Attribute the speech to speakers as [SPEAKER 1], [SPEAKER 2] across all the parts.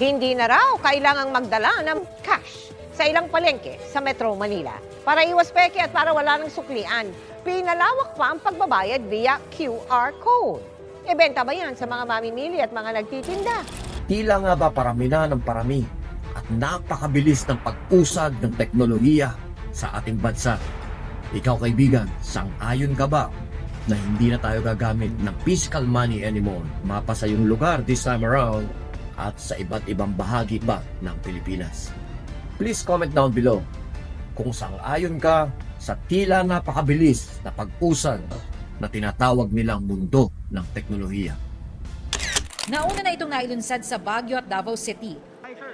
[SPEAKER 1] Hindi na raw kailangang magdala ng cash sa ilang palengke sa Metro Manila. Para iwas peke at para wala ng suklian, pinalawak pa ang pagbabayad via QR code. Ebenta ba yan sa mga mamimili at mga nagtitinda?
[SPEAKER 2] Tila nga ba parami na ng parami at napakabilis ng pag-usad ng teknolohiya sa ating bansa. Ikaw kaibigan, sang-ayon ka ba na hindi na tayo gagamit ng physical money anymore mapa sa iyong lugar this time around at sa iba't ibang bahagi ba ng Pilipinas? Please comment down below kung sang-ayon ka sa tila napakabilis na pag-usad na tinatawag nilang mundo ng teknolohiya.
[SPEAKER 3] Nauna na itong nailunsad sa Baguio at Davao City.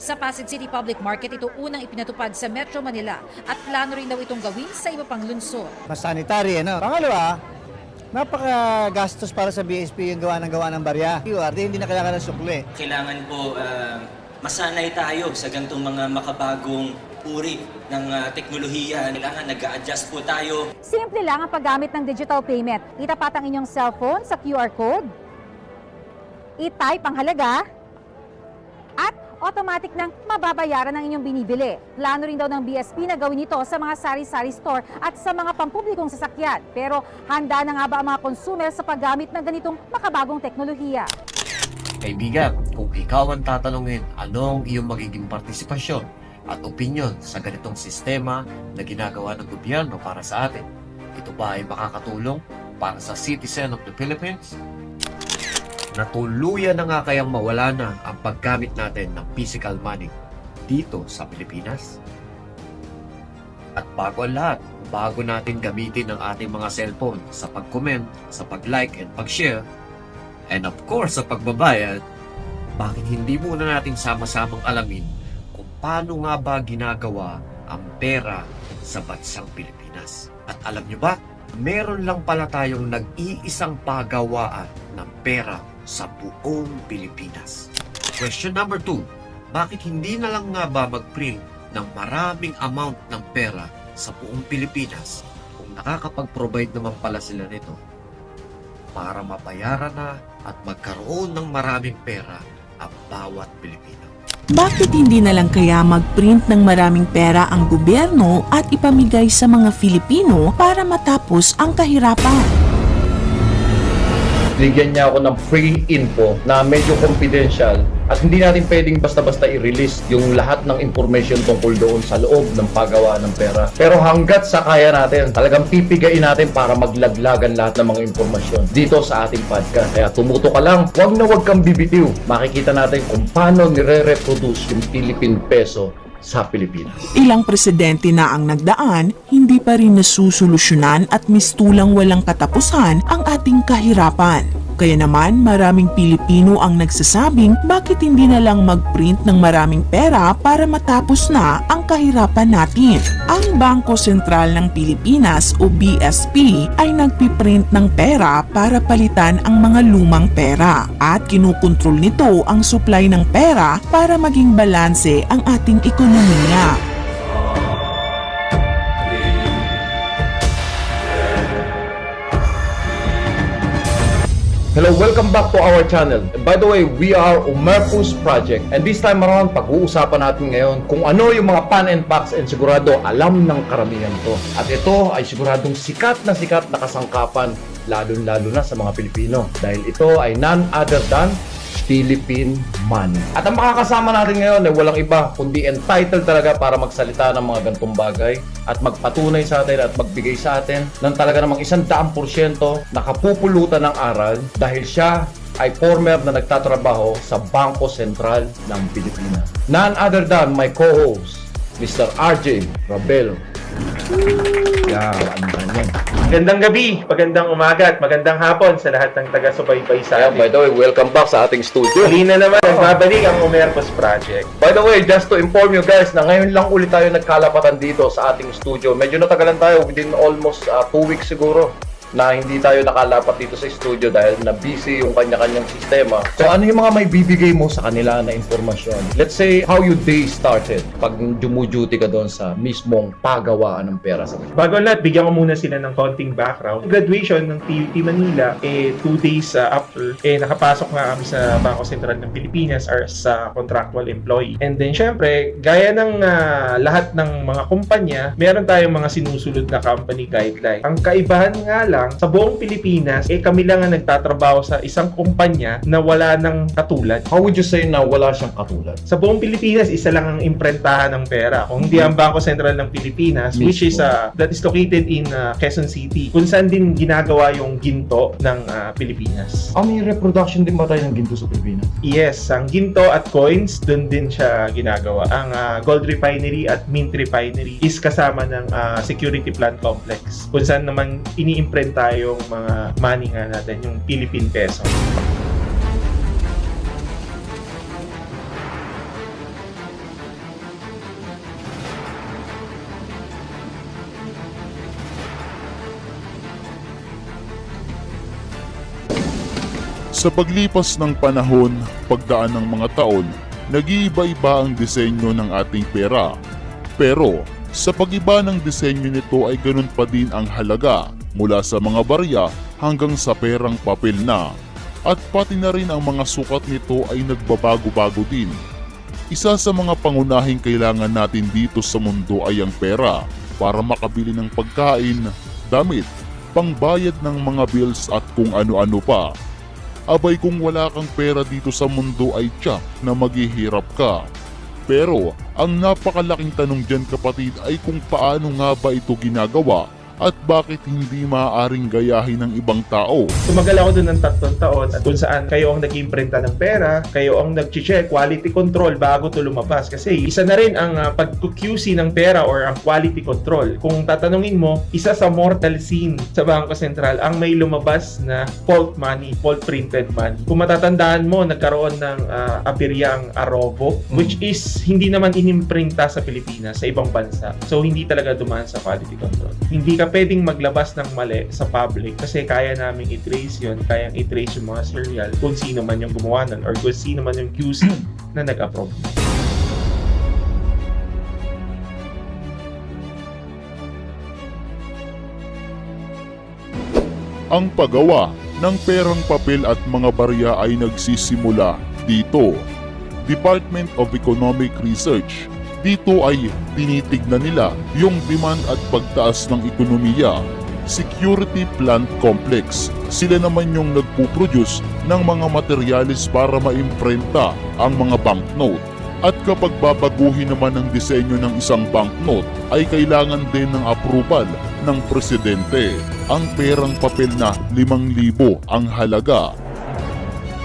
[SPEAKER 3] Sa Pasig City Public Market, ito unang ipinatupad sa Metro Manila at plano rin daw itong gawin sa iba pang lungsod.
[SPEAKER 4] mas sanitary, ano? Pangalawa, napaka-gastos para sa BSP yung gawa ng gawa ng barya. QR, di, hindi na kailangan ng sukli.
[SPEAKER 5] kailangan po ah, masanay tayo sa ganitong mga makabagong uri ng ah, teknolohiya. Kailangan nag adjust po tayo.
[SPEAKER 6] Simple lang ang paggamit ng digital payment. Itapat ang inyong cellphone sa QR code, i-type ang halaga, automatic nang mababayaran ang inyong binibili. Plano rin daw ng BSP na gawin ito sa mga sari-sari store at sa mga pampublikong sasakyan. Pero handa na nga ba ang mga consumer sa paggamit ng ganitong makabagong teknolohiya?
[SPEAKER 2] Kaibigan, kung ikaw ang tatanungin anong iyong magiging partisipasyon at opinion sa ganitong sistema na ginagawa ng gobyerno para sa atin, ito ba ay makakatulong para sa citizen of the Philippines? Natuluyan na nga kayang mawala na ang paggamit natin ng physical money dito sa Pilipinas? At bago ang lahat, bago natin gamitin ang ating mga cellphone sa pag-comment, sa pag-like and pag-share, and of course sa pagbabayad, bakit hindi muna natin sama-samang alamin kung paano nga ba ginagawa ang pera sa bansang Pilipinas? At alam nyo ba, meron lang pala tayong nag-iisang pagawaan ng pera sa buong Pilipinas. Question number two, bakit hindi na lang nga ba mag-print ng maraming amount ng pera sa buong Pilipinas kung nakakapag-provide naman pala sila nito para mabayaran na at magkaroon ng maraming pera ang bawat Pilipino.
[SPEAKER 7] Bakit hindi na lang kaya mag-print ng maraming pera ang gobyerno at ipamigay sa mga Filipino para matapos ang kahirapan?
[SPEAKER 8] Bigyan niya ako ng free info na medyo confidential at hindi natin pwedeng basta-basta i-release yung lahat ng information tungkol doon sa loob ng paggawa ng pera. Pero hanggat sa kaya natin, talagang pipigain natin para maglaglagan lahat ng mga impormasyon dito sa ating podcast. Kaya tumuto ka lang, huwag na huwag kang bibitiw. Makikita natin kung paano nire-reproduce yung Philippine peso sa Pilipinas.
[SPEAKER 7] Ilang presidente na ang nagdaan, hindi pa rin nasusolusyonan at mistulang walang katapusan ang ating kahirapan. Kaya naman maraming Pilipino ang nagsasabing bakit hindi na lang mag-print ng maraming pera para matapos na ang kahirapan natin. Ang Bangko Sentral ng Pilipinas o BSP ay nagpiprint ng pera para palitan ang mga lumang pera at kinukontrol nito ang supply ng pera para maging balanse ang ating ekonomiya.
[SPEAKER 8] Hello, welcome back to our channel. And by the way, we are Umerpus Project. And this time around, pag-uusapan natin ngayon kung ano yung mga pan and packs and sigurado alam ng karamihan to. At ito ay siguradong sikat na sikat na kasangkapan lalo-lalo na sa mga Pilipino. Dahil ito ay none other than Philippine Money. At ang makakasama natin ngayon ay walang iba kundi entitled talaga para magsalita ng mga gantong bagay at magpatunay sa atin at magbigay sa atin ng talaga namang isang daang porsyento na kapupulutan ng aral dahil siya ay former na nagtatrabaho sa Bangko Sentral ng Pilipinas. None other than my co-host, Mr. RJ Rabelo. Yeah?
[SPEAKER 9] Magandang gabi, magandang umaga at magandang hapon sa lahat ng taga-subaybay sa
[SPEAKER 8] Ayan, by
[SPEAKER 9] atin.
[SPEAKER 8] the way, welcome back sa ating studio.
[SPEAKER 9] Muli na naman, nagbabalik ang Umerpos Project.
[SPEAKER 8] By the way, just to inform you guys na ngayon lang ulit tayo nagkalapatan dito sa ating studio. Medyo natagalan tayo within almost uh, two weeks siguro. Na hindi tayo nakalapat dito sa studio dahil na busy yung kanya-kanyang sistema. So ano yung mga may bibigay mo sa kanila na informasyon? Let's say how your day started pag dumuduty ka doon sa mismong pagawaan ng pera sa
[SPEAKER 9] Bago ang lahat, bigyan ko muna sila ng konting background. Graduation ng TUT Manila, eh, two days uh, after, eh, nakapasok nga kami sa Bangko Sentral ng Pilipinas as a contractual employee. And then, syempre, gaya ng ah, lahat ng mga kumpanya, meron tayong mga sinusunod na company guideline. Ang kaibahan nga lang, sa buong Pilipinas, eh, kami lang ang nagtatrabaho sa isang kumpanya na wala ng katulad.
[SPEAKER 8] How would you say na wala siyang katulad?
[SPEAKER 9] Sa buong Pilipinas, isa lang ang imprentahan ng pera. Kung hindi ang Bangko Sentral ng Pilipinas, which is uh, that is located in uh, Quezon City, kung saan din ginagawa yung ginto ng uh, Pilipinas.
[SPEAKER 8] Ah, may reproduction din ba tayo ng ginto sa Pilipinas?
[SPEAKER 9] Yes, ang ginto at coins, doon din siya ginagawa. Ang uh, gold refinery at mint refinery is kasama ng uh, security plant complex. Kung saan naman iniimprenta yung mga money nga natin, yung Philippine peso.
[SPEAKER 10] Sa paglipas ng panahon, pagdaan ng mga taon, nag-iiba-iba ang disenyo ng ating pera. Pero sa pag-iba ng disenyo nito ay ganun pa din ang halaga mula sa mga barya hanggang sa perang papel na. At pati na rin ang mga sukat nito ay nagbabago-bago din. Isa sa mga pangunahing kailangan natin dito sa mundo ay ang pera para makabili ng pagkain, damit, pangbayad ng mga bills at kung ano-ano pa. Abay kung wala kang pera dito sa mundo ay tiyak na maghihirap ka. Pero ang napakalaking tanong dyan kapatid ay kung paano nga ba ito ginagawa at bakit hindi maaaring gayahin ng ibang tao.
[SPEAKER 9] Tumagal ako doon ng tatlong taon at kung saan kayo ang nag-imprenta ng pera, kayo ang nag-check quality control bago to lumabas. Kasi isa na rin ang uh, pag-QC ng pera or ang quality control. Kung tatanungin mo, isa sa mortal sin sa Bangko Sentral ang may lumabas na fault money, fault printed money. Kung matatandaan mo, nagkaroon ng uh, aperyang Arobo, which is hindi naman inimprinta sa Pilipinas, sa ibang bansa. So, hindi talaga dumaan sa quality control. Hindi ka pwedeng maglabas ng mali sa public kasi kaya namin i-trace yun, kayang i-trace yung mga serial kung sino man yung gumawa nun or kung sino man yung QC na nag-approve.
[SPEAKER 10] Ang paggawa ng perang papel at mga barya ay nagsisimula dito. Department of Economic Research. Dito ay tinitignan nila yung demand at pagtaas ng ekonomiya. Security Plant Complex. Sila naman yung nagpuproduce ng mga materyales para maimprenta ang mga banknote. At kapag babaguhin naman ang disenyo ng isang banknote ay kailangan din ng approval ng presidente. Ang perang papel na 5,000 ang halaga.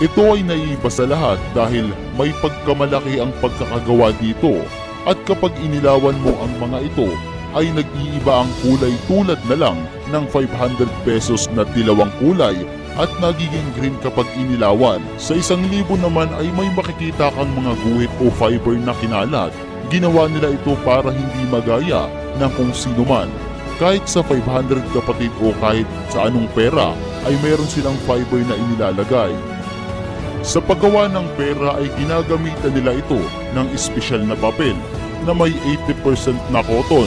[SPEAKER 10] Ito ay naiiba sa lahat dahil may pagkamalaki ang pagkakagawa dito at kapag inilawan mo ang mga ito ay nag-iiba ang kulay tulad na lang ng 500 pesos na dilawang kulay at nagiging green kapag inilawan. Sa isang libo naman ay may makikita kang mga guhit o fiber na kinalat. Ginawa nila ito para hindi magaya ng kung sino man. Kahit sa 500 kapatid o kahit sa anong pera ay meron silang fiber na inilalagay. Sa paggawa ng pera ay ginagamitan nila ito ng espesyal na papel na may 80% na cotton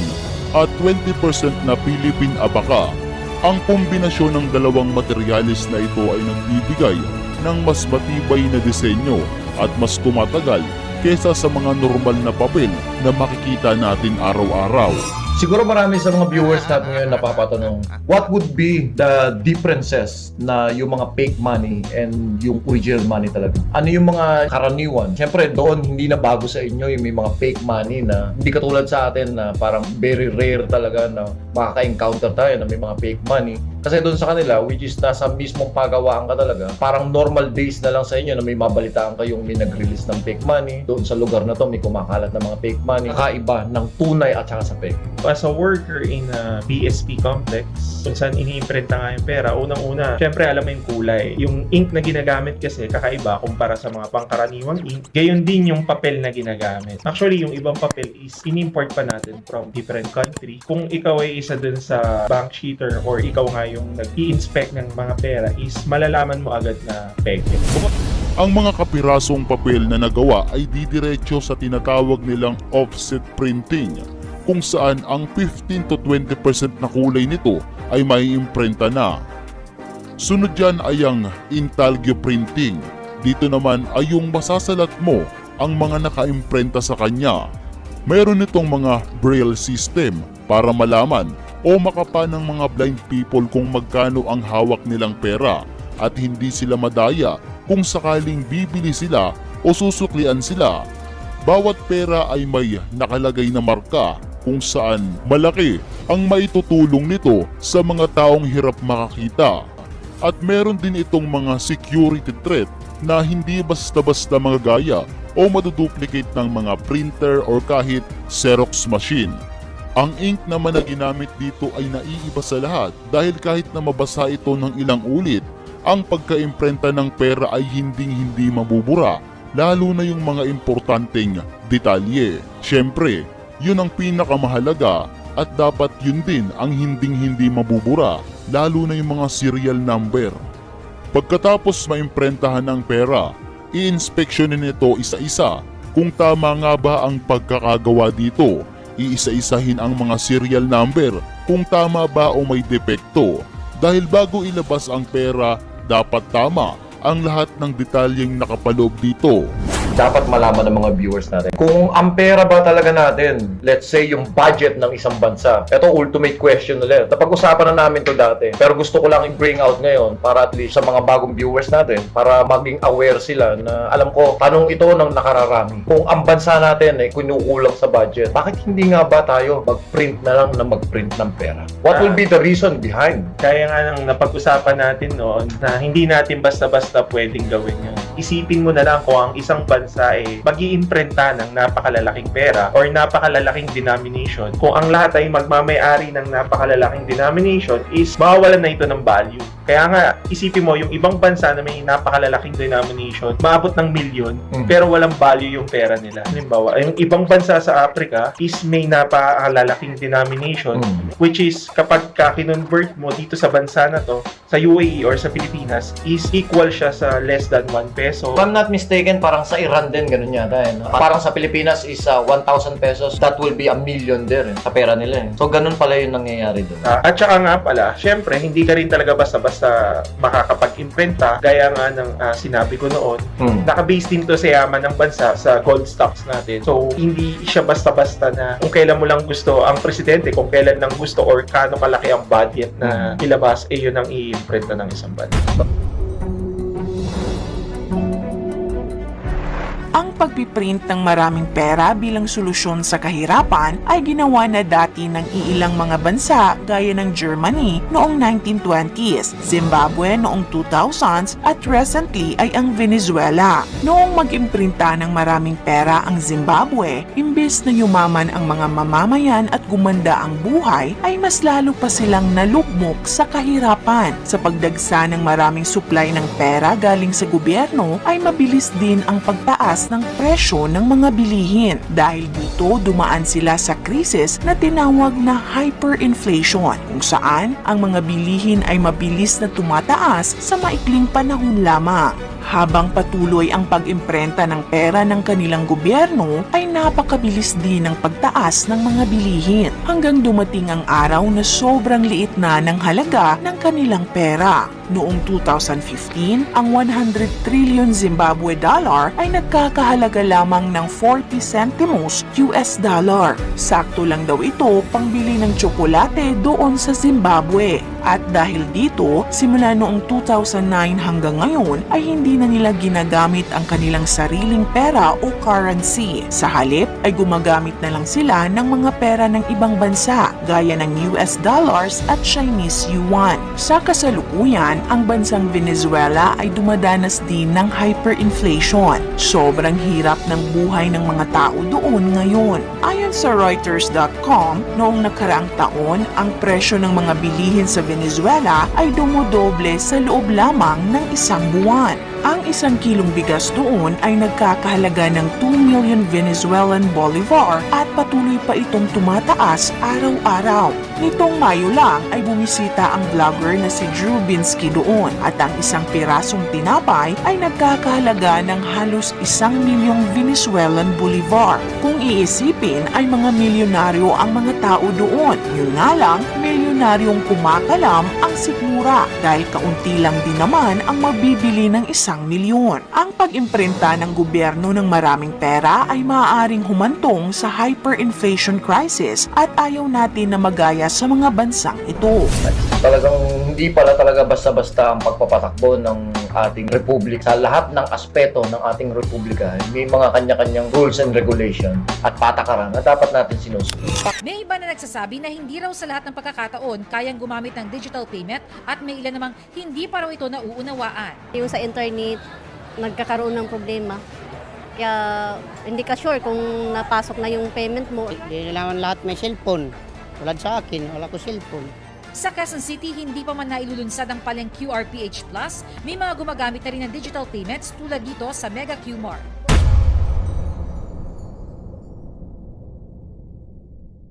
[SPEAKER 10] at 20% na Philippine Abaca. Ang kombinasyon ng dalawang materyales na ito ay nagbibigay ng mas matibay na disenyo at mas tumatagal kesa sa mga normal na papel na makikita natin araw-araw.
[SPEAKER 8] Siguro marami sa mga viewers natin ngayon napapatanong, what would be the differences na yung mga fake money and yung original money talaga? Ano yung mga karaniwan? Siyempre, doon hindi na bago sa inyo yung may mga fake money na hindi katulad sa atin na parang very rare talaga na makaka-encounter tayo na may mga fake money. Kasi doon sa kanila, which is nasa mismong pagawaan ka talaga, parang normal days na lang sa inyo na may mabalitaan kayong may nag-release ng fake money. Doon sa lugar na to, may kumakalat ng mga fake money. Kakaiba ng tunay at saka sa fake.
[SPEAKER 9] As a worker in a BSP complex, kung saan iniimprenta nga yung pera, unang-una, syempre alam mo yung kulay. Yung ink na ginagamit kasi kakaiba kumpara sa mga pangkaraniwang ink. Gayon din yung papel na ginagamit. Actually, yung ibang papel is inimport pa natin from different country. Kung ikaw ay isa dun sa bank cheater or ikaw nga yung nag-i-inspect ng mga pera is malalaman mo agad na peke.
[SPEAKER 10] Ang mga kapirasong papel na nagawa ay didiretso sa tinatawag nilang offset printing kung saan ang 15 to 20% na kulay nito ay may imprenta na. Sunod dyan ay ang intalgio printing. Dito naman ay yung masasalat mo ang mga nakaimprenta sa kanya. Mayroon itong mga braille system para malaman o makapa ng mga blind people kung magkano ang hawak nilang pera at hindi sila madaya kung sakaling bibili sila o susuklian sila. Bawat pera ay may nakalagay na marka kung saan malaki ang maitutulong nito sa mga taong hirap makakita. At meron din itong mga security threat na hindi basta-basta mga gaya o maduduplicate ng mga printer or kahit Xerox machine. Ang ink naman na ginamit dito ay naiiba sa lahat dahil kahit na mabasa ito ng ilang ulit, ang pagka-imprenta ng pera ay hinding-hindi mabubura, lalo na yung mga importanteng detalye. Siyempre, yun ang pinakamahalaga at dapat yun din ang hinding-hindi mabubura, lalo na yung mga serial number. Pagkatapos maimprentahan ng pera, i-inspeksyonin ito isa-isa kung tama nga ba ang pagkakagawa dito. Iisa-isahin ang mga serial number kung tama ba o may depekto. Dahil bago ilabas ang pera, dapat tama ang lahat ng detalyeng nakapaloob dito.
[SPEAKER 8] Dapat malaman ng mga viewers natin. Kung ang pera ba talaga natin, let's say yung budget ng isang bansa, ito ultimate question ulit. Napag-usapan na namin to dati, pero gusto ko lang i-bring out ngayon para at least sa mga bagong viewers natin, para maging aware sila na alam ko, tanong ito ng nakararami. Kung ang bansa natin ay kinukulang sa budget, bakit hindi nga ba tayo mag-print na lang na mag-print ng pera? What will be the reason behind?
[SPEAKER 9] Kaya nga nang napag-usapan natin noon na hindi natin basta-basta pwedeng gawin yun. Isipin mo na lang kung ang isang bansa ay mag iimprenta ng napakalalaking pera or napakalalaking denomination. Kung ang lahat ay magmamayari ng napakalalaking denomination is mawawalan na ito ng value. Kaya nga, isipin mo, yung ibang bansa na may napakalalaking denomination, maabot ng milyon,
[SPEAKER 8] Mm.
[SPEAKER 9] pero walang value yung pera nila. Halimbawa, yung ibang bansa sa Africa is may napakalalaking denomination,
[SPEAKER 8] Mm.
[SPEAKER 9] which is kapag ka kinonvert mo dito sa bansa na to, sa UAE or sa Pilipinas, is equal siya sa less than 1 peso.
[SPEAKER 8] If I'm not mistaken, parang sa Iran din ganun yata eh. no? Parang sa Pilipinas is uh, 1,000 pesos, that will be a million there eh, sa pera nila eh. So ganun pala yung nangyayari doon.
[SPEAKER 9] Ah, at saka nga pala, syempre, hindi ka rin talaga basta-basta makakapag-imprenta. Gaya nga ng ah, sinabi ko noon,
[SPEAKER 8] Hmm.
[SPEAKER 9] naka-base din to sa yaman ng bansa sa gold stocks natin. So, hindi siya basta-basta na kung kailan mo lang gusto ang presidente, kung kailan lang gusto or kano kalaki ang budget na ilabas, eh yun ang i-imprenta ng isang bansa.
[SPEAKER 7] Pagpiprint ng maraming pera bilang solusyon sa kahirapan ay ginawa na dati ng iilang mga bansa gaya ng Germany noong 1920s, Zimbabwe noong 2000s at recently ay ang Venezuela. Noong mag-imprinta ng maraming pera ang Zimbabwe, imbes na yumaman ang mga mamamayan at gumanda ang buhay, ay mas lalo pa silang nalugmok sa kahirapan. Sa pagdagsa ng maraming supply ng pera galing sa gobyerno, ay mabilis din ang pagtaas ng presyo ng mga bilihin. Dahil dito dumaan sila sa krisis na tinawag na hyperinflation kung saan ang mga bilihin ay mabilis na tumataas sa maikling panahon lamang. Habang patuloy ang pag-imprenta ng pera ng kanilang gobyerno ay napakabilis din ng pagtaas ng mga bilihin hanggang dumating ang araw na sobrang liit na ng halaga ng kanilang pera. Noong 2015, ang 100 trillion Zimbabwe dollar ay nagkakahalaga lamang ng 40 centimos US dollar. Sakto lang daw ito pangbili ng tsokolate doon sa Zimbabwe. At dahil dito, simula noong 2009 hanggang ngayon ay hindi na nila ginagamit ang kanilang sariling pera o currency. Sa halip ay gumagamit na lang sila ng mga pera ng ibang bansa gaya ng US dollars at Chinese yuan. Sa kasalukuyan, ang bansang Venezuela ay dumadanas din ng hyperinflation. Sobrang hirap ng buhay ng mga tao doon ngayon. Ayon sa Reuters.com, noong nakaraang taon, ang presyo ng mga bilihin sa Venezuela ay dumodoble sa loob lamang ng isang buwan. Ang isang kilong bigas doon ay nagkakahalaga ng 2 million Venezuelan bolivar at patuloy pa itong tumataas araw-araw. Nitong Mayo lang ay bumisita ang vlogger na si Drew Binsky doon at ang isang pirasong tinapay ay nagkakahalaga ng halos isang milyong Venezuelan bolivar. Kung iisipin ay mga milyonaryo ang mga tao doon. Yun nga lang, milyonaryong kumakalam ang sikmura dahil kaunti lang din naman ang mabibili ng isang milyon. Ang pag-imprinta ng gobyerno ng maraming pera ay maaaring humantong sa hyperinflation crisis at ayaw natin na magaya sa mga bansang ito.
[SPEAKER 8] Talagang hindi pala talaga basta-basta ang pagpapatakbo ng ating republic sa lahat ng aspeto ng ating republika. May mga kanya-kanyang rules and regulation at patakaran na dapat natin sinusunod.
[SPEAKER 3] May iba na nagsasabi na hindi raw sa lahat ng pagkakataon kayang gumamit ng digital payment at may ilan namang hindi pa raw ito nauunawaan.
[SPEAKER 11] Yung sa internet, nagkakaroon ng problema. Kaya hindi ka sure kung napasok na yung payment mo.
[SPEAKER 12] Hindi naman lahat may cellphone. Tulad sa akin, wala ko cellphone.
[SPEAKER 3] Sa Quezon City, hindi pa man nailulunsad ang palang QRPH Plus, may mga gumagamit na rin ng digital payments tulad dito sa Mega Q Mart.